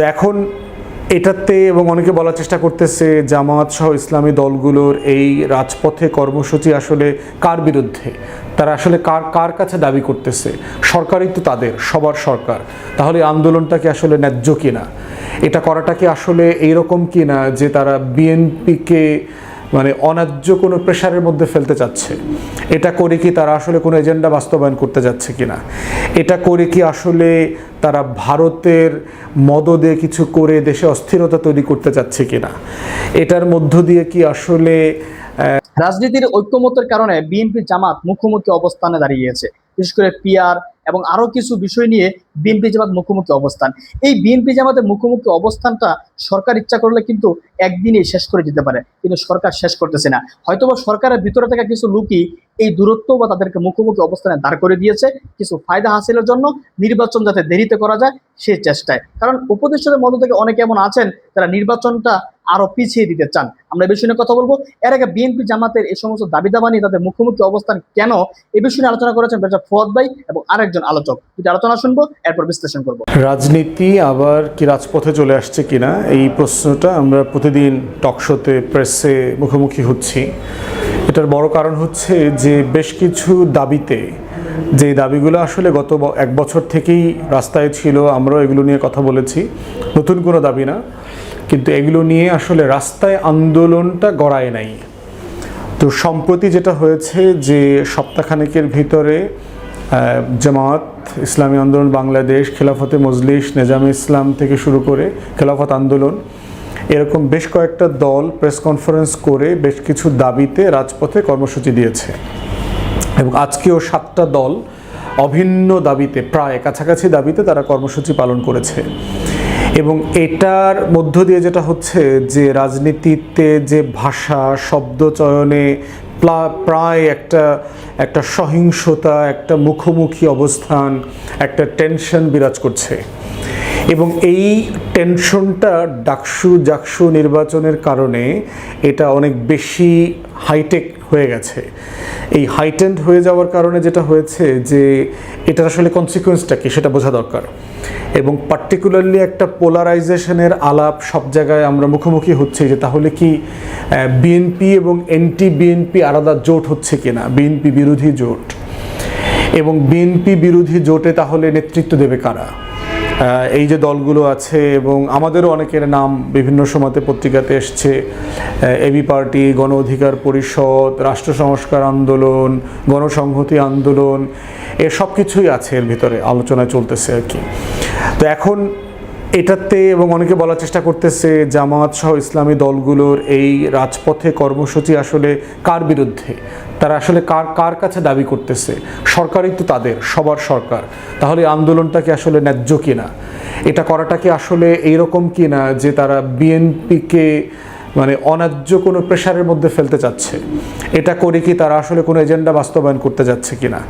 তো এখন এটাতে এবং অনেকে বলার চেষ্টা করতেছে জামাত সহ ইসলামী দলগুলোর এই রাজপথে কর্মসূচি আসলে কার বিরুদ্ধে? তারা আসলে কার কার কাছে দাবি করতেছে? সরকারই তো তাদের, সবার সরকার। তাহলে আন্দোলনটাকে আন্দোলনটা কি আসলে ন্যায্য কিনা? এটা করাটা কি আসলে এইরকম কিনা যে তারা বিএনপিকে মানে অন্যায্য কোনো প্রেশারের মধ্যে ফেলতে চাচ্ছে। এটা করে কি তারা আসলে কোনো এজেন্ডা বাস্তবায়ন করতে যাচ্ছে কিনা? এটা করে কি আসলে তারা ভারতের মদদে কিছু করে দেশে অস্থিরতা তৈরি করতে চাচ্ছে কিনা? এটার মধ্য দিয়ে কি আসলে রাজনীতির ঐক্যমতের কারণে বিএনপি জামাত মুখোমুখি অবস্থানে দাঁড়িয়েছে বিশেষ করে পিআর এবং আরও কিছু বিষয় নিয়ে বিএনপি জামাত মুখোমুখি অবস্থান। এই বিএনপি জামাতের মুখোমুখি অবস্থানটা সরকার ইচ্ছা করলে কিন্তু একদিনেই শেষ করে দিতে পারে, কিন্তু সরকার শেষ করতেছে না। হয়তোবা সরকারের ভিতরে থাকা কিছু লোকই এই দূরত্ব বা তাদেরকে মুখোমুখি অবস্থানে দাঁড় করে দিয়েছে, কিছু ফায়দা হাসিলের জন্য নির্বাচন যাতে দেরিতে করা যায় সেই চেষ্টায়। কারণ উপদেষ্টাদের মধ্য থেকে অনেকে এমন আছেন, যারা নির্বাচনটা আরও পিছিয়ে দিতে চান। আমরা এই বিষয়ে নিয়ে কথা বলব। এর আগে বিএনপি জামাতের এই সমস্ত দাবি দাবা নিয়ে তাদের মুখোমুখি অবস্থান কেন এই বিষয়ে নিয়ে আলোচনা করেছেন ডক্টর ফুয়াদ ভাই এবং আরেকজন আলোচক। দুটি আলোচনা শুনব, এরপর বিশ্লেষণ করব। রাজনীতি আবার কি রাজপথে চলে আসছে কিনা, এই প্রশ্নটা আমরা প্রতিদিন টকশোতে প্রেসে মুখোমুখি হচ্ছি। এটার বড় কারণ হচ্ছে যে বেশ কিছু দাবিতে, যে দাবিগুলো আসলে গত এক বছর থেকেই রাস্তায় ছিল, আমরাও এগুলো নিয়ে কথা বলেছি। নতুন কোনো দাবি না। কিন্তু এগুলো নিয়ে আসলে রাস্তায় আন্দোলনটা গড়ায় নাই। তো সম্প্রতি যেটা হয়েছে যে সপ্তাহখানেকের ভিতরে জামাত ইসলামী আন্দোলন বাংলাদেশ, খেলাফতে মজলিস, নেজামে ইসলাম থেকে শুরু করে খেলাফত আন্দোলন, এরকম বেশ কয়েকটা দল প্রেস কনফারেন্স করে বেশ কিছু দাবিতে রাজপথে কর্মসূচি দিয়েছে। এবং আজকেও সাতটা দল অভিন্ন দাবিতে, প্রায় কাছাকাছি দাবিতে তারা কর্মসূচি পালন করেছে। এবং এটার মধ্য দিয়ে যেটা হচ্ছে যে রাজনীতিতে যে ভাষা, শব্দ চয়নে প্রায় একটা একটা সহিংসতা, একটা মুখোমুখি অবস্থান, একটা টেনশন বিরাজ করছে। এবং এই টেনশনটা ডাকসু জাকসু নির্বাচনের কারণে এটা অনেক বেশি হাইটেক হয়ে গেছে। এই হাইটেন্ড হয়ে যাওয়ার কারণে যেটা হয়েছে যে এটার আসলে কনসিকুয়েন্সটা কি সেটা বোঝা দরকার। এবং পার্টিকুলারলি একটা পোলারাইজেশনের আলাপ সব জায়গায় আমরা মুখোমুখি হচ্ছি যে তাহলে কি বিএনপি এবং এনটি বিএনপি আলাদা জোট হচ্ছে কিনা? বিএনপি বিরোধী জোট। এবং বিএনপি বিরোধী জোটে তাহলে নেতৃত্ব দেবে কারা? এই যে দলগুলো আছে এবং আমাদেরও অনেকের নাম বিভিন্ন সময়তে পত্রিকাতে এসছে। এবি পার্টি, গণ অধিকার পরিষদ, রাষ্ট্র সংস্কার আন্দোলন, গণসংহতি আন্দোলন, এ সব কিছুই আছে এর ভিতরে, আলোচনায় চলতেছে আর কি। তো এখন এটাতে এবং অনেকে বলার চেষ্টা করতেছে জামাত সহ ইসলামী দলগুলোর এই রাজপথে কর্মসূচি আসলে কার বিরুদ্ধে? তারা আসলে কার কার কাছে দাবি করতেছে? সরকারই তো তাদের, সবার সরকার। তাহলে আন্দোলনটা কি আসলে ন্যায্য কিনা? এটা করাটা কি আসলে এইরকম কিনা যে তারা বিএনপিকে মানে অন্যায্য কোনো প্রেশারের মধ্যে ফেলতে চাচ্ছে? এটা করে কি তারা আসলে কোনো এজেন্ডা বাস্তবায়ন করতে যাচ্ছে কিনা?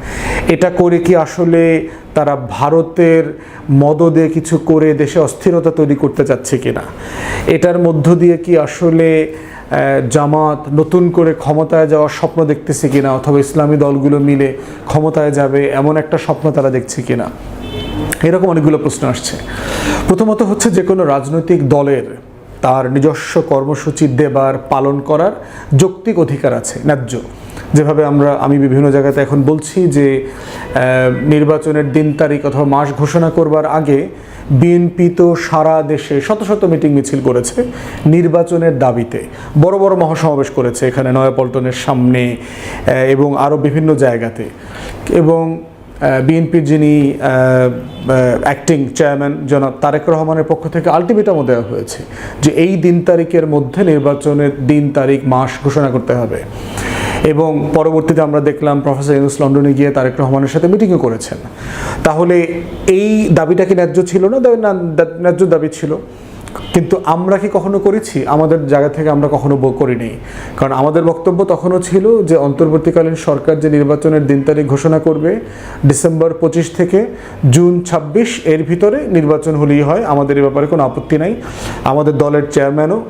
এটা করে কি আসলে তারা ভারতের মদদে কিছু করে দেশে অস্থিরতা তৈরি করতে চাচ্ছে কিনা? এটার মধ্য দিয়ে কি আসলে জামাত নতুন করে ক্ষমতায় যাওয়ার স্বপ্ন দেখতেছে কিনা অথবা ইসলামী দলগুলো মিলে ক্ষমতায় যাবে এমন একটা স্বপ্ন তারা দেখছে কিনা? এরকম অনেকগুলো প্রশ্ন আসছে। প্রথমত হচ্ছে যে কোনো রাজনৈতিক দলের তার নিজস্ব কর্মসূচি দেবার, পালন করার যৌক্তিক অধিকার আছে, ন্যায্য। যেভাবে আমরা, আমি বিভিন্ন জায়গাতে এখন বলছি যে নির্বাচনের দিন তারিখ অথবা মাস ঘোষণা করবার আগে বিএনপি তো সারা দেশে শত শত মিটিং মিছিল করেছে নির্বাচনের দাবিতে। বড় বড় মহাসমাবেশ করেছে এখানে নয়াপল্টনের সামনে এবং আরও বিভিন্ন জায়গাতে। এবং বিএনপির যিনি অ্যাক্টিং চেয়ারম্যান জনাব তারেক রহমানের পক্ষ থেকে আলটিমেটামও দেওয়া হয়েছে যে এই দিন তারিখের মধ্যে নির্বাচনের দিন তারিখ, মাস ঘোষণা করতে হবে। এবং পরবর্তীতে আমরা দেখলাম প্রফেসর ইউনুস লন্ডনে গিয়ে তারেক রহমানের সাথে মিটিংও করেছেন। তাহলে এই দাবিটা কি ন্যায্য ছিল না? ন্যায্য দাবি ছিল। কিন্তু আমরা কি কখনো করেছি? আমাদের জায়গা থেকে আমরা কখনো করিনি। কারণ আমাদের বক্তব্য তখনও ছিল যে অন্তর্বর্তীকালীন সরকার যে নির্বাচনের দিন তারিখ ঘোষণা করবে, ডিসেম্বর পঁচিশ থেকে জুন ছাব্বিশ, এর ভিতরে নির্বাচন হলেই হয়। আমাদের এ ব্যাপারে কোনো আপত্তি নাই। আমাদের দলের চেয়ারম্যানও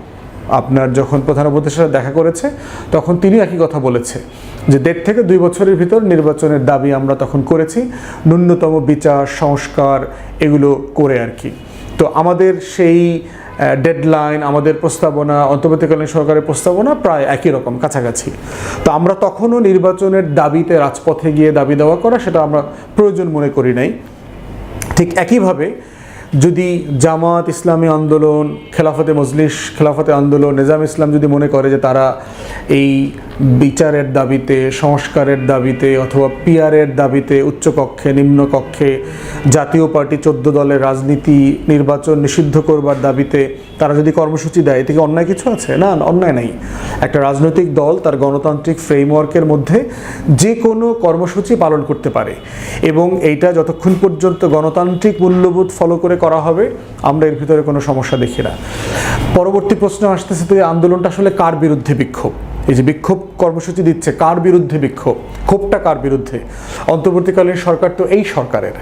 আপনার যখন প্রধান উপদেষ্টা দেখা করেছে, তখন তিনি একই কথা বলেছে, যে দেড় থেকে দুই বছরের ভিতর নির্বাচনের দাবি আমরা তখন করেছি, ন্যূনতম বিচার, সংস্কার, এগুলো করে আর কি। তো আমাদের সেই ডেডলাইন আমাদের প্রস্তাবনা, অন্তর্বর্তীকালীন সরকারের প্রস্তাবনা প্রায় একই রকম, কাছাকাছি। তো আমরা তখনও নির্বাচনের দাবিতে রাজপথে গিয়ে দাবি দেওয়া করা, সেটা আমরা প্রয়োজন মনে করি নাই। ঠিক একইভাবে যদি জামাত ইসলামী আন্দোলন, খেলাফতে মজলিস, খেলাফতে আন্দোলন, নিজাম ইসলাম যদি মনে করে যে তারা এই বিচারের দাবিতে, সংস্কারের দাবিতে অথবা পিয়ারের দাবিতে উচ্চকক্ষে, নিম্নকক্ষে জাতীয় পার্টি চোদ্দ দলের রাজনীতি নির্বাচন নিষিদ্ধ করবার দাবিতে তারা যদি কর্মসূচি দেয়, এতে কি অন্যায় কিছু আছে? না, অন্যায় নেই। একটা রাজনৈতিক দল তার গণতান্ত্রিক ফ্রেমওয়ার্কের মধ্যে যে কোনো কর্মসূচি পালন করতে পারে এবং এইটা যতক্ষণ পর্যন্ত গণতান্ত্রিক মূল্যবোধ ফলো করে করা হবে, আমরা এর ভিতরে কোনো সমস্যা দেখি না। পরবর্তী প্রশ্ন আসতেছে যে, আন্দোলনটা আসলে কার বিরুদ্ধে বিক্ষোভ? এই যে বিক্ষোভ কর্মসূচি দিচ্ছে, কার বিরুদ্ধে বিক্ষোভ? ক্ষোভটা কার বিরুদ্ধে? অন্তর্বর্তীকালীন সরকার তো এই সরকারের।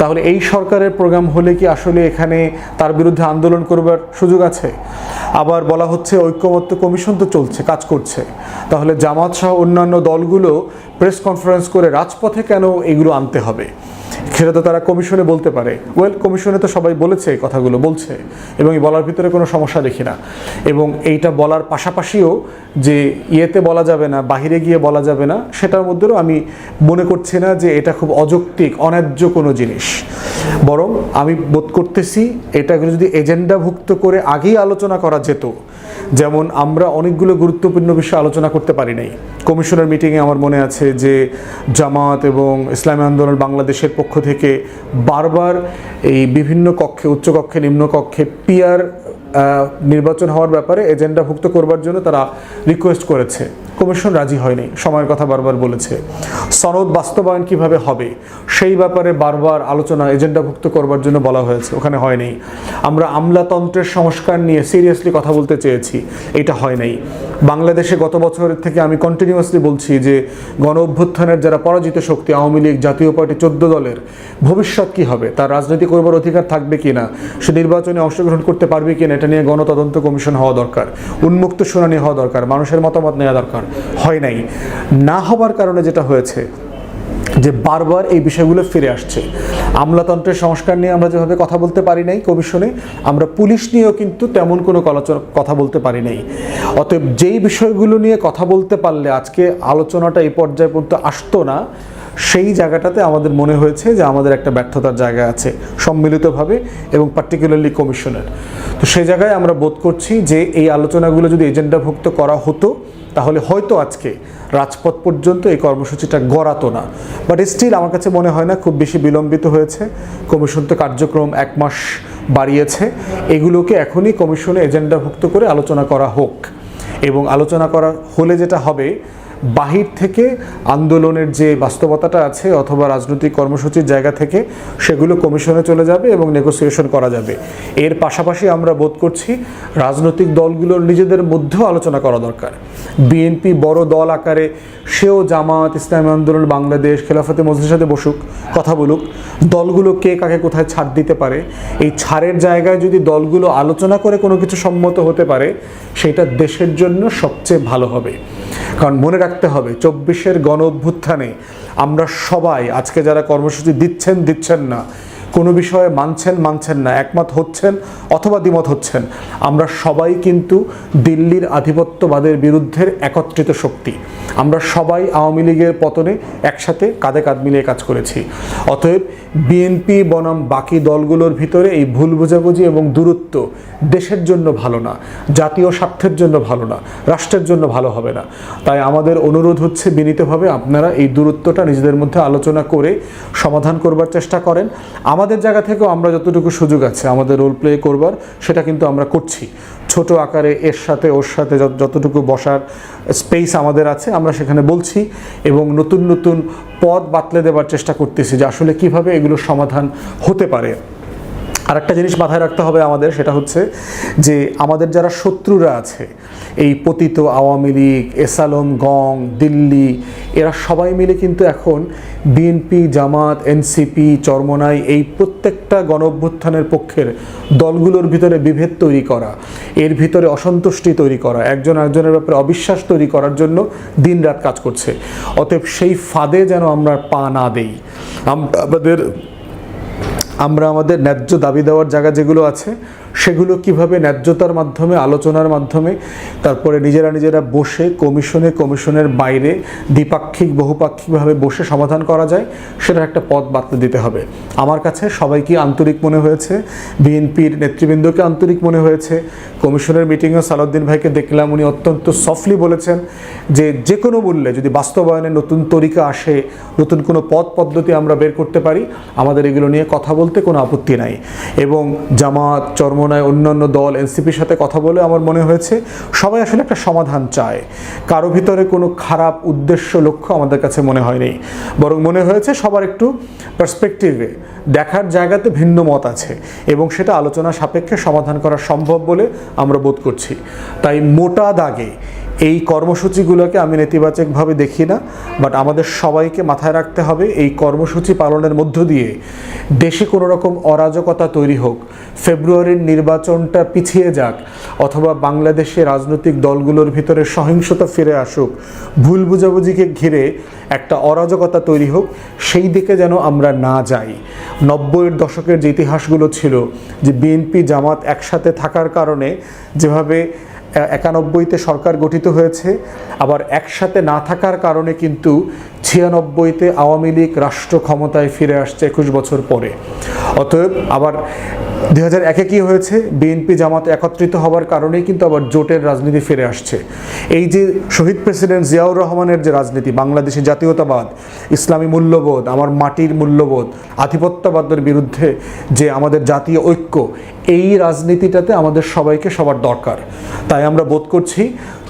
তাহলে এই সরকারের প্রোগ্রাম হলে কি আসলে এখানে তার বিরুদ্ধে আন্দোলন করবার সুযোগ আছে? আবার বলা হচ্ছে ঐক্যমত্য কমিশন তো চলছে, কাজ করছে। তাহলে জামাত সহ অন্যান্য দলগুলো প্রেস কনফারেন্স করে রাজপথে কেন এগুলো আনতে হবে? সেটা তো তারা কমিশনে বলতে পারে। ওয়েল কমিশনে তো সবাই বলেছে এই কথাগুলো, বলছে। এবং এই বলার ভিতরে কোনো সমস্যা দেখি না। এবং এইটা বলার পাশাপাশিও যে ইয়েতে বলা যাবে না, বাহিরে গিয়ে বলা যাবে না, সেটার মধ্যেও আমি মনে করছি না যে এটা খুব অযৌক্তিক, অন্যায্য কোনো জিনিস। বরং আমি বোধ করতেছি, এটাকে যদি এজেন্ডাভুক্ত করে আগেই আলোচনা করা যেত যেমন আমরা অনেকগুলো গুরুত্বপূর্ণ বিষয় আলোচনা করতে পারি নাই। কমিশনের মিটিংয়ে আমার মনে আছে যে জামাত এবং ইসলামী আন্দোলন বাংলাদেশের পক্ষ থেকে বারবার এই বিভিন্ন কক্ষে, উচ্চকক্ষে, নিম্নকক্ষে পিয়ার নির্বাচন হওয়ার ব্যাপারে এজেন্ডাভুক্ত করবার জন্য তারা রিকোয়েস্ট করেছে। কমিশন রাজি হয়নি। সময়ের কথা বারবার বলেছে। সনদ বাস্তবায়ন কীভাবে হবে, সেই ব্যাপারে বারবার আলোচনা এজেন্ডাভুক্ত করবার জন্য বলা হয়েছে। ওখানে হয়নি। আমরা আমলাতন্ত্রের সংস্কার নিয়ে সিরিয়াসলি কথা বলতে চেয়েছি। এটা হয় নাই। বাংলাদেশে গত বছরের থেকে আমি কন্টিনিউয়াসলি বলছি যে, গণ অভ্যুত্থানের যারা পরাজিত শক্তি, আওয়ামী লীগ, জাতীয় পার্টি চোদ্দ দলের, ভবিষ্যৎ কি হবে? তার রাজনীতি করবার অধিকার থাকবে কি না সে নির্বাচনে অংশগ্রহণ করতে পারবে কি না এটা নিয়ে গণতদন্ত কমিশন হওয়া দরকার। উন্মুক্ত শুনানি হওয়া দরকার। মানুষের মতামত নেওয়া দরকার। হয় নাই। না হবার কারণে যেটা হয়েছে, যে বারবার এই বিষয়গুলো ফিরে আসছে। আমলাতন্ত্রের সংস্কার নিয়ে আমরা যেভাবে কথা বলতে পারি নাই কমিশনে আমরা পুলিশ নিয়েও কিন্তু তেমন কোনো কথা বলতে পারি নাই। অতএব যেই বিষয়গুলো নিয়ে কথা বলতে পারলে আজকে আলোচনাটা এই পর্যায়ে পর্যন্ত আসতো না, সেই জায়গাটাতে আমাদের মনে হয়েছে যে আমাদের একটা ব্যর্থতার জায়গা আছে সম্মিলিতভাবে এবং পার্টিকুলারলি কমিশনের। তো সেই জায়গায় আমরা বোধ করছি যে এই আলোচনাগুলো যদি এজেন্ডাভুক্ত করা হতো তাহলে হয়তো আজকে রাজপথ পর্যন্ত এই কর্মসূচিটা গড়াতো না। বাট স্টিল আমার কাছে মনে হয় না, খুব বেশি বিলম্বিত হয়েছে। কমিশন তো কার্যক্রম এক মাস বাড়িয়েছে। এগুলোকে এখনই কমিশনে এজেন্ডাভুক্ত করে আলোচনা করা হোক। এবং আলোচনা করা হলে যেটা হবে বাহির থেকে আন্দোলনের যে বাস্তবতাটা আছে অথবা রাজনৈতিক কর্মসূচির জায়গা থেকে সেগুলো কমিশনে চলে যাবে এবং নেগোসিয়েশন করা যাবে। এর পাশাপাশি আমরা বোধ করছি রাজনৈতিক দলগুলোর নিজেদের মধ্যেও আলোচনা করা দরকার। বিএনপি বড় দল আকারে সেও জামাত ইসলামী আন্দোলন, বাংলাদেশ খেলাফতে মজলিসের সাথে বসুক, কথা বলুক, দলগুলো কে কাকে কোথায় ছাড় দিতে পারে, এই ছাড়ের জায়গায় যদি দলগুলো আলোচনা করে কোনো কিছু সম্মত হতে পারে, সেটা দেশের জন্য সবচেয়ে ভালো হবে। কারণ মনে রাখতে হবে চব্বিশের গণ অভ্যুত্থানে আমরা সবাই আজকে যারা কর্মসূচি দিচ্ছেন দিচ্ছেন না। কোনো বিষয়ে মানছেন মানছেন না, একমত হচ্ছেন অথবা দ্বিমত হচ্ছেন, আমরা সবাই কিন্তু দিল্লির আধিপত্যবাদের বিরুদ্ধে একত্রিত শক্তি। আমরা সবাই আওয়ামী লীগের পতনে একসাথে কাঁধে কাঁধ মিলিয়ে কাজ করেছি। অতএব বিএনপি বনাম বাকি দলগুলোর ভিতরে এই ভুল বোঝাবুঝি এবং দূরত্ব দেশের জন্য ভালো না, জাতীয় স্বার্থের জন্য ভালো না, রাষ্ট্রের জন্য ভালো হবে না। তাই আমাদের অনুরোধ হচ্ছে বিনীতভাবে আপনারা এই দূরত্বটা নিজেদের মধ্যে আলোচনা করে সমাধান করবার চেষ্টা করেন। আমাদের জায়গা থেকেও আমরা যতটুকু সুযোগ আছে আমাদের রোল প্লে করবার, সেটা কিন্তু আমরা করছি। ছোট আকারে এর সাথে ওর সাথে যতটুকু বসার স্পেস আমাদের আছে, আমরা সেখানে বলছি এবং নতুন নতুন পথ বাতলে দেবার চেষ্টা করতেছি যে আসলে কীভাবে এগুলোর সমাধান হতে পারে। আরেকটা জিনিস মাথায় রাখতে হবে আমাদের, সেটা হচ্ছে যে আমাদের যারা শত্রুরা আছে, এই পতিত আওয়ামী লীগ, এসালম, গং, দিল্লি, এরা সবাই মিলে কিন্তু এখন বিএনপি, জামাত, এনসিপি, চরমনাই এই প্রত্যেকটা গণ অভ্যুত্থানের পক্ষের দলগুলোর ভিতরে বিভেদ তৈরি করা, এর ভিতরে অসন্তুষ্টি তৈরি করা, একজন একজনের ব্যাপারে অবিশ্বাস তৈরি করার জন্য দিনরাত কাজ করছে। অতএব সেই ফাঁদে যেন আমরা পা না দেই। আমাদের আমরা আমাদের ন্যায্য দাবি দেওয়ার জায়গা যেগুলো আছে সেগুলো কীভাবে ন্যায্যতার মাধ্যমে, আলোচনার মাধ্যমে, তারপরে নিজেরা নিজেরা বসে কমিশনে, কমিশনের বাইরে দ্বিপাক্ষিক, বহুপাক্ষিকভাবে বসে সমাধান করা যায়, সেটার একটা পথ বাতলে দিতে হবে। আমার কাছে সবাইকে আন্তরিক মনে হয়েছে, বিএনপির নেতৃবৃন্দকে আন্তরিক মনে হয়েছে, কমিশনের মিটিংয়ে সালাউদ্দিন ভাইকে দেখলাম, উনি অত্যন্ত সফটলি বলেছেন যে যে কোনো মূল্যে যদি বাস্তবায়নের নতুন তরিকা আসে, নতুন কোনো পথ পদ্ধতি আমরা বের করতে পারি, আমাদের এগুলো নিয়ে কথা বলতে কোনো আপত্তি নাই। এবং জামাত চরমনায় অন্যান্য দল, এনসিপির সাথে কথা বলে আমার মনে হয়েছে সবাই আসলে একটা সমাধান চায়। কারও ভিতরে কোনো খারাপ উদ্দেশ্য, লক্ষ্য আমাদের কাছে মনে হয়নি। বরং মনে হয়েছে সবার একটু পার্সপেক্টিভে দেখার জায়গাতে ভিন্ন মত আছে এবং সেটা আলোচনা সাপেক্ষে সমাধান করা সম্ভব বলে আমরা বোধ করছি। তাই মোটা দাগে এই কর্মসূচিগুলোকে আমি নেতিবাচকভাবে দেখি না বাট আমাদের সবাইকে মাথায় রাখতে হবে এই কর্মসূচি পালনের মধ্য দিয়ে দেশে কোনো রকম অরাজকতা তৈরি হোক, ফেব্রুয়ারির নির্বাচনটা পিছিয়ে যাক, অথবা বাংলাদেশে রাজনৈতিক দলগুলোর ভিতরে সহিংসতা ফিরে আসুক, ভুল বুঝাবুঝিকে ঘিরে একটা অরাজকতা তৈরি হোক, সেই দিকে যেন আমরা না যাই। নব্বইয়ের দশকের যে ইতিহাসগুলো ছিল, যে বিএনপি জামাত একসাথে থাকার কারণে যেভাবে একানব্বইতে সরকার গঠিত হয়েছে আবার একসাথে না থাকার কারণে কিন্তু ছিয়ানব্বইতে আওয়ামী লীগ রাষ্ট্র ক্ষমতায় ফিরে আসছে একুশ বছর পরে। অতএব আবার দুই হাজার একে কী হয়েছে? বিএনপি জামাত একত্রিত হওয়ার কারণেই কিন্তু আবার জোটের রাজনীতি ফিরে আসছে। এই যে শহীদ প্রেসিডেন্ট জিয়াউর রহমানের যে রাজনীতি, বাংলাদেশি জাতীয়তাবাদ, ইসলামী মূল্যবোধ, আমার মাটির মূল্যবোধ, আধিপত্যবাদের বিরুদ্ধে যে আমাদের জাতীয় ঐক্য, এই রাজনীতিটাতে আমাদের সবাইকে সবার দরকার। তাই আমরা বোধ করছি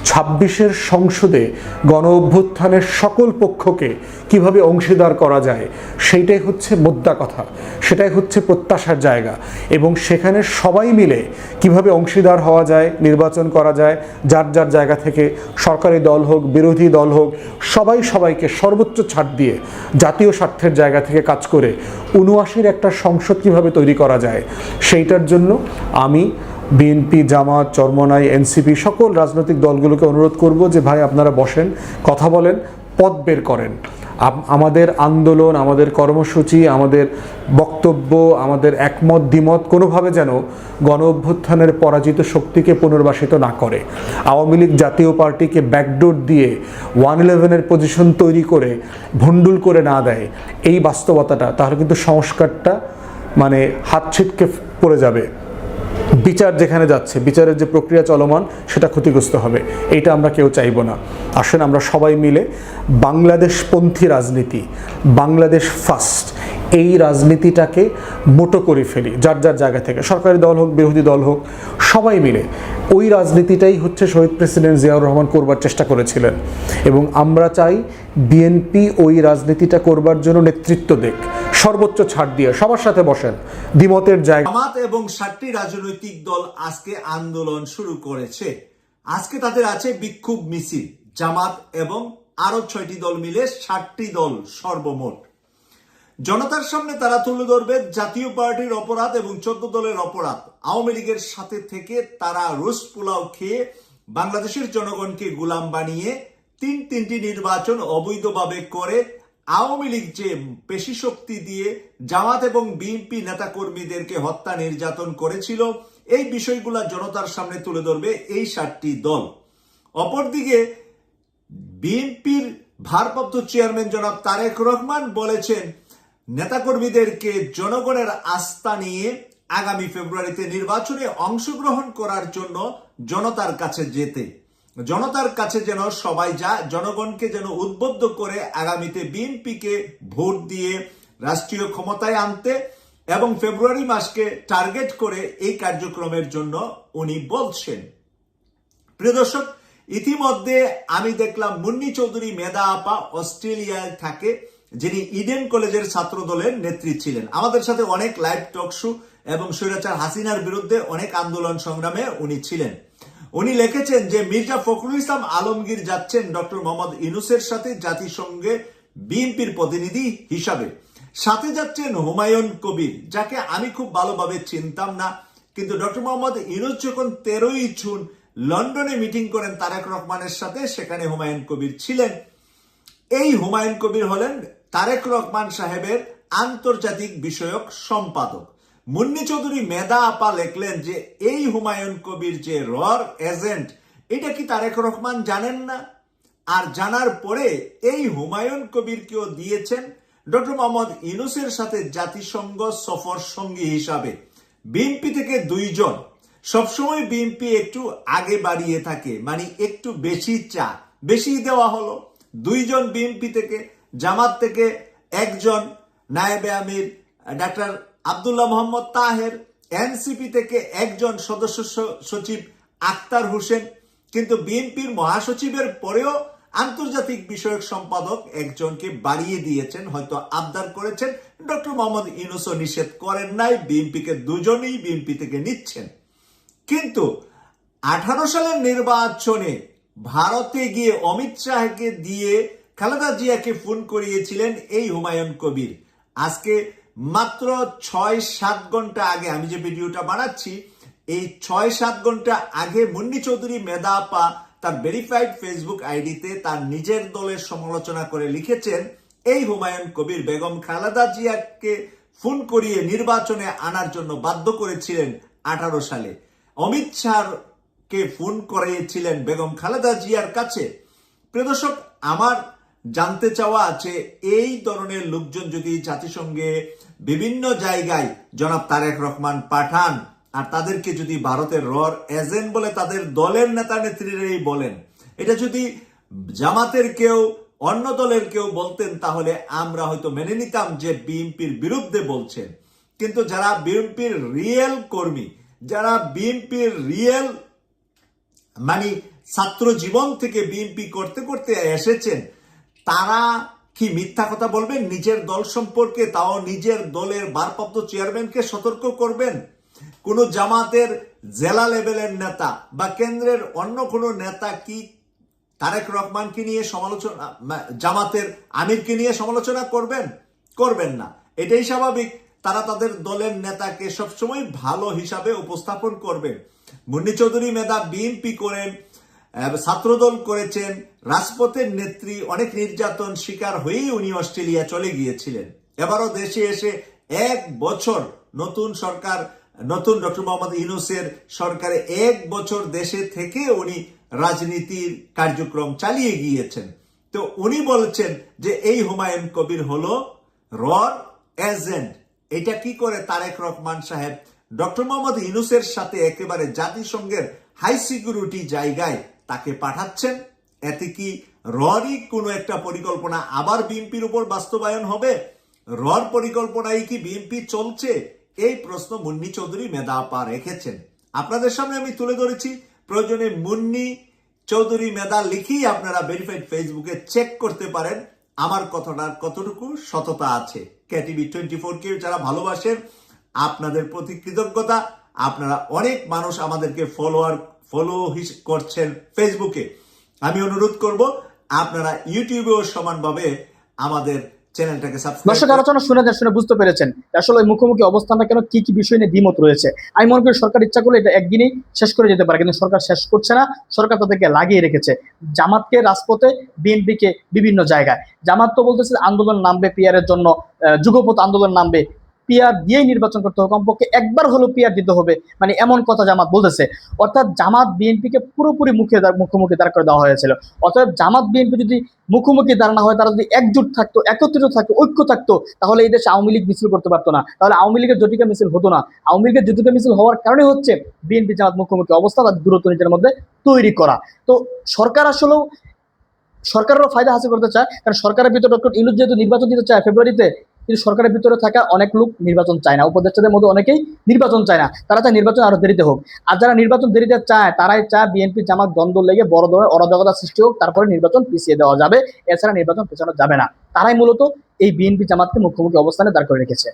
ছাব্বিশের সংসদে গণ অভ্যুত্থানের সকল পক্ষকে কীভাবে অংশীদার করা যায়, সেইটাই হচ্ছে মোদ্দা কথা। সেটাই হচ্ছে প্রত্যাশার জায়গা। এবং সেখানে সবাই মিলে কীভাবে অংশীদার হওয়া যায়, নির্বাচন করা যায়, যার যার জায়গা থেকে সরকারি দল হোক, বিরোধী দল হোক, সবাই সবাইকে সর্বোচ্চ ছাড় দিয়ে জাতীয় স্বার্থের জায়গা থেকে কাজ করে উনআশির একটা সংসদ কীভাবে তৈরি করা যায়, সেইটার জন্য আমি বিএনপি, জামাত, চরমনাই, এনসিপি সকল রাজনৈতিক দলগুলোকে অনুরোধ করব যে, ভাই, আপনারা বসেন, কথা বলেন, পথ বের করেন। আমাদের আন্দোলন, আমাদের কর্মসূচি, আমাদের বক্তব্য, আমাদের একমত, দ্বিমত কোনোভাবে যেন গণ অভ্যুত্থানের পরাজিত শক্তিকে পুনর্বাসিত না করে। আওয়ামী লীগ জাতীয় পার্টিকে ব্যাকডোর দিয়ে ওয়ান ইলেভেনের পজিশন তৈরি করে ভণ্ডুল করে না দেয়, এই বাস্তবতাটা, তাহলে কিন্তু সংস্কারটা মানে হাত ছিটকে পড়ে যাবে। বিচার যেখানে যাচ্ছে, বিচারের যে প্রক্রিয়া চলমান, সেটা ক্ষতিগ্রস্ত হবে। এইটা আমরা কেউ চাইব না। আসেন আমরা সবাই মিলে বাংলাদেশপন্থী রাজনীতি, বাংলাদেশ ফার্স্ট, এই রাজনীতিটাকে মোটো করে ফেলি, যার যার জায়গা থেকে। সরকারি দল হোক, বিরোধী দল হোক, সবাই মিলে ওই রাজনীতিটাই হচ্ছে শহীদ প্রেসিডেন্ট জিয়াউর রহমান করবার চেষ্টা করেছিলেন। এবং আমরা চাই বিএনপি ওই রাজনীতিটা করবার জন্য নেতৃত্ব দেখ সর্বোচ্চ ছাড় দিয়ে সবার সাথে বসেন। দ্বিমতের জায়গা এবং সাতটি রাজনৈতিক দল আজকে আন্দোলন শুরু করেছে। আজকে তাদের আছে বিক্ষোভ মিছিল। জামাত এবং আরও ছয়টি দল মিলে ষাটটি দল সর্বমোট। জনতার সামনে তারা তুলে ধরবে জাতীয় পার্টির অপরাধ এবং চোদ্দ দলের অপরাধ। আওয়ামী লীগের সাথে থেকে তারা রুশ পোলাও খেয়ে বাংলাদেশের জনগণকে গুলাম বানিয়ে তিন তিনটি নির্বাচন অবৈধভাবে করে আওয়ামী লীগ যে পেশি শক্তি দিয়ে জামাত এবং বিএনপি নেতাকর্মীদেরকে হত্যা নির্যাতন করেছিল, এই বিষয়গুলা জনতার সামনে তুলে ধরবে এই সাতটি দল। অপরদিকে বিএনপির ভারপ্রাপ্ত চেয়ারম্যান জনাব তারেক রহমান বলেছেন নেতাকর্মীদেরকে জনগণের আস্থা নিয়ে আগামী ফেব্রুয়ারিতে নির্বাচনে অংশগ্রহণ করার জন্য জনতার কাছে যেতে। জনতার কাছে যেন সবাই যায়, জনগণকে যেন উদ্বুদ্ধ করে আগামীতে বিএনপিকে ভোট দিয়ে রাষ্ট্রীয় ক্ষমতায় আনতে এবং ফেব্রুয়ারি মাসকে টার্গেট করে এই কার্যক্রমের জন্য উনি বলছেন। প্রিয় দর্শক, ইতিমধ্যে আমি দেখলাম মুন্নি চৌধুরী মেধা আপা অস্ট্রেলিয়ায় থাকে। যিনি ইডেন কলেজের ছাত্র দলের নেত্রী ছিলেন। আমাদের সাথে অনেক লাইভ টক শো এবং স্বৈরাচার হাসিনার বিরুদ্ধে অনেক আন্দোলন সংগ্রামে উনি ছিলেন। উনি লিখেছেন যে, মির্জা ফখরুল ইসলাম আলমগীর যাচ্ছেন ডক্টর মোহাম্মদ ইনুসের সাথে জাতিসংঘে বিএনপির প্রতিনিধি হিসাবে। সাথে যাচ্ছেন হুমায়ুন কবির, যাকে আমি খুব ভালোভাবে চিনতাম না। কিন্তু ডক্টর মোহাম্মদ ইনুস যখন তেরোই জুন লন্ডনে মিটিং করেন, তারেক রহমানের সাথে সেখানে হুমায়ুন কবির ছিলেন। এই হুমায়ুন কবির হলেন তারেক রহমান সাহেবের আন্তর্জাতিক বিষয়ক সম্পাদক। মুন্নি চৌধুরী মেধা আপা লেখলেন যে, এই হুমায়ুন কবির যে রর এজেন্ট, এটা কি তারেক রহমান জানেন না? আর জানার পরে, এই হুমায়ুন কবিরকেও দিয়েছেন? ডক্টর মোহাম্মদ ইনুসের সাথে জাতিসংঘ সফর সঙ্গী হিসাবে। বিএনপি থেকে দুইজন। সবসময় বিএনপি একটু আগে বাড়িয়ে থাকে মানে একটু বেশি চা, বেশি দেওয়া হলো। দুইজন বিএনপি থেকে জামাত থেকে একজন নায়েবে আমির, ডাক্তার আব্দুল্লাহ মোহাম্মদ তাহের, এনসিপি থেকে একজন সদস্য সচিব আক্তার হোসেন, কিন্তু বিএনপির মহাসচিবের পরেও আন্তর্জাতিক বিষয়ক সম্পাদক একজনকে বাড়িয়ে দিয়েছেন, হয়তো আবদার করেছেন। ডক্টর মোহাম্মদ ইউনুসও নিষেধ করেন নাই, বিএনপিকে দুজনেই বিএনপি থেকে নিচ্ছেন। কিন্তু আঠারো সালের নির্বাচনে ভারতে গিয়ে অমিত শাহকে দিয়ে খালেদা জিয়াকে ফোন করিয়েছিলেন এই হুমায়ুন কবির। আজকে মাত্র ছয় সাত ঘণ্টা আগে, আমি যে ভিডিওটা বানাচ্ছি, এই ছয় সাত ঘণ্টা আগে মুন্নি চৌধুরী মেধা আপা তার ভেরিফাইড ফেসবুক আইডিতে তার নিজের দলের সমালোচনা করে লিখেছেন, এই হুমায়ুন কবির বেগম খালেদা জিয়াকে ফোন করিয়ে নির্বাচনে আনার জন্য বাধ্য করেছিলেন আঠারো সালে। অমিত শাহকে ফোন করিয়েছিলেন বেগম খালেদা জিয়ার কাছে। প্রিয় দর্শক, আমার জানতে চাওয়া আছে, এই ধরনের লোকজন যদি জাতিসংঘে বিভিন্ন জায়গায় জনাব তারেক রহমান পাঠান, আর তাদেরকে যদি ভারতের রর এজেন্ট বলে তাদের দলের নেতা নেত্রীরাই বলেন, এটা যদি জামাতের কেউ, অন্য দলের কেউ বলতেন, তাহলে আমরা হয়তো মেনে নিতাম যে বিএনপির বিরুদ্ধে বলছেন। কিন্তু যারা বিএনপির রিয়েল কর্মী, যারা বিএনপির রিয়েল মানে ছাত্র জীবন থেকে বিএনপি করতে করতে এসেছেন তারা কি মিথ্যা কথা বলবেন? নিজের দল সম্পর্কে তাও নিজের দলের ভারপ্রাপ্ত চেয়ারম্যানকে সতর্ক করবেন? কোন জামাতের জেলা লেভেলের নেতা বা কেন্দ্রের অন্য কোনো নেতা কি তারেক রহমানকে নিয়ে সমালোচনা জামাতের আমিরকে নিয়ে সমালোচনা করবেন? করবেন না। এটাই স্বাভাবিক। তারা তাদের দলের নেতাকে সবসময় ভালো হিসাবে উপস্থাপন করবেন। মুন্নি চৌধুরী মেধা বিএনপি করেন ছাত্রদল করেছেন। রাজপথের নেত্রী অনেক নির্যাতন শিকার হয়েই উনি অস্ট্রেলিয়া চলে গিয়েছিলেন। এবারও দেশে এসে এক বছর নতুন সরকার, নতুন ডক্টর মোহাম্মদ ইউনুসের সরকারে এক বছর দেশে থেকে উনি রাজনীতির কার্যক্রম চালিয়ে গিয়েছেন। তো উনি বলছেন যে এই হুমায়ুন কবির হলো রর এজেন্ট। এটা কি করে তারেক রহমান সাহেব? ডক্টর মোহাম্মদ ইউনুসের সাথে একেবারে জাতিসংঘের হাই সিকিউরিটি জায়গায় তাকে পাঠাচ্ছেন। এতে কি ররই কোনো একটা পরিকল্পনা আবার বিএনপির উপর বাস্তবায়ন হবে? রর পরিকল্পনায় কি বিএনপি চলছে? এই প্রশ্ন মুন্নি চৌধুরী মেধা আপা রেখেছেন। আপনাদের সামনে আমি তুলে ধরেছি। প্রয়োজনে মুন্নি চৌধুরী মেধা লিখেই আপনারা ভেরিফাইড ফেসবুকে চেক করতে পারেন। আমার কথাটার কতটুকু সততা আছে? ক্যাটিভি টোয়েন্টি ফোর কে যারা ভালোবাসেন, আপনাদের প্রতি কৃতজ্ঞতা। আপনারা অনেক মানুষ আমাদেরকে ফলোয়ার ফলো করছেন ফেসবুকে আমি অনুরোধ করব আপনারা ইউটিউবেও সমানভাবে আমাদের চ্যানেলটাকে দর্শক আলোচনা শুনে শুনে বুঝতে পেরেছেন আসলে মুখোমুখি অবস্থানটা কেন কি কি বিষয় নিয়ে দ্বিমত রয়েছে। আমি মনে করি সরকার ইচ্ছা করলে এটা একদিনেই শেষ করে যেতে পারে কিন্তু সরকার শেষ করছে না। সরকার তাদেরকে লাগিয়ে রেখেছে। জামাতকে রাজপথে বিএনপিকে বিভিন্ন জায়গায়। জামাত তো বলতেছে আন্দোলন নামবে পিয়ারের জন্য যুগপথ আন্দোলন নামবে। পিয়ার দিয়েই নির্বাচন করতে হবে, কমপক্ষে একবার হলেও পিয়ার দিতে হবে মানে এমন কথা জামাত বলতেছে। অর্থাৎ জামাত বিএনপিকে পুরোপুরি মুখে মুখোমুখি দাঁড় করে দেওয়া হয়েছিল। অর্থাৎ জামাত বিএনপি যদি মুখোমুখি দাঁড় না হয়, তারা যদি একজুট থাকতো, একত্রিত থাকতো, ঐক্য থাকতো, তাহলে এই দেশে আওয়ামী লীগ মিছিল করতে পারতো না। তাহলে আওয়ামী লীগের জটিকা মিছিল হতো না। আওয়ামী লীগের জটিকা মিছিল হওয়ার কারণে হচ্ছে বিএনপি জামাত মুখোমুখি অবস্থা তাদের দূরত্ব নিজের মধ্যে তৈরি করা। তো সরকার আসলেও সরকারেরও ফায়দা হাসিল করতে চায়, কারণ সরকারের ভিতরে ডক্টর ইউনুস যেহেতু নির্বাচন দিতে চায় ফেব্রুয়ারিতে কিন্তু সরকারের ভিতরে থাকা অনেক লোক নির্বাচন চায় না। উপদেষ্টাদের মধ্যে অনেকেই নির্বাচন চায় না। তারা চায় নির্বাচন আরও দেরিতে হোক। আর যারা নির্বাচন দেরিতে চায়, তারাই চায় বিএনপি জামাত, দ্বন্দ্ব লেগে বড় ধরনের অরাজকতা সৃষ্টি হোক, তারপরে নির্বাচন পিছিয়ে দেওয়া যাবে। এছাড়া নির্বাচন পেছানো যাবে না। তারাই মূলত এই বিএনপি জামাতকে মুখোমুখি অবস্থানে দাঁড় করে রেখেছে।